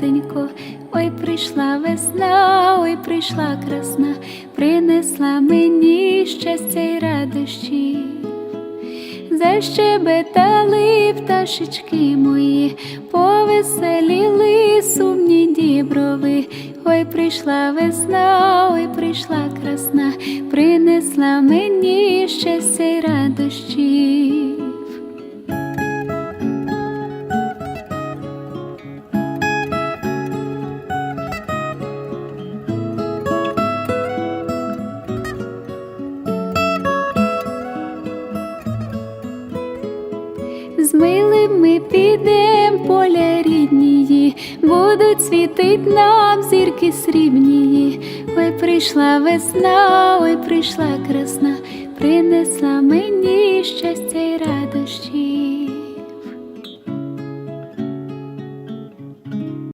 Денько, ой, прийшла весна, ой, прийшла красна, принесла мені щастя й радощі. Защебетали пташечки мої, повеселіли сумні діброви. Ой, прийшла весна, ой, прийшла красна, принесла мені щастя й радощів. З милим ми підем поля ріднії, будуть світить нам зірки срібнії. Ой, прийшла весна, ой, прийшла красна, принесла мені щастя й радощі.